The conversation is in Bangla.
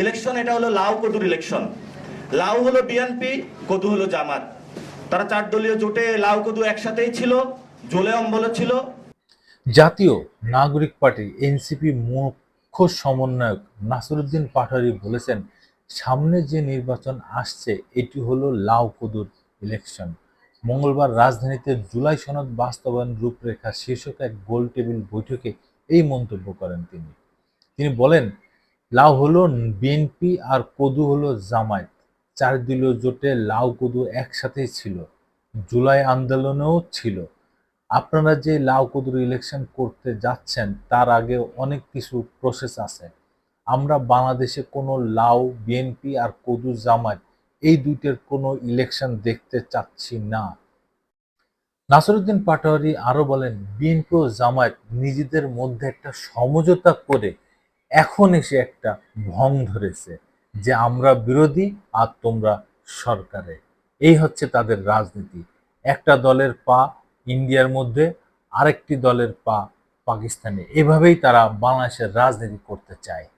ইলেকশন, এটা হলো লাউ কদুর ইলেকশন। লাউ হলো বিএনপি কদু হলো জামাত। তারা চার দলীয় জোটে লাউ কদু একসাথেই ছিল, জোলে অম্বল ছিল। জাতীয় নাগরিক পার্টি এনসিপি মুখ্য সমন্বয়ক নাসরুদ্দিন পাঠারি বলেছেন, সামনে যে নির্বাচন আসছে, এটি হলো লাউ কদুর ইলেকশন। মঙ্গলবার রাজধানীতে জুলাই সনদ বাস্তবায়ন রূপরেখা শীর্ষক এক গোল টেবিল বৈঠকে এই মন্তব্য করেন তিনি। তিনি বলেন লাউ হলো বিএনপি আর কদু হলো জামায়াত। চার দলীয় জোটে লাউ কদু একসাথেই ছিল। জুলাই আন্দোলনেও ছিল। আপনারা যে লাউ কদুর ইলেকশন করতে যাচ্ছেন, তার আগে অনেক কিছু প্রসেস আছে। আমরা বাংলাদেশে কোনো লাউ, বিএনপি আর কদু জামায়াত এই দুইটার কোনো ইলেকশন দেখতে চাচ্ছি না। নাসরুদ্দিন পাটোয়ারি আরও বলেন, বিএনপি ও জামায়াত নিজেদের মধ্যে একটা সমঝোতা করে এখন এসে একটা ভং ধরেছে যে আমরা বিরোধী আর তোমরা সরকারে। এই হচ্ছে তাদের রাজনীতি। একটা দলের পা ইন্ডিয়ার মধ্যে, আরেকটি দলের পা পাকিস্তানে। এভাবেই তারা বাংলাদেশের রাজনীতি করতে চায়।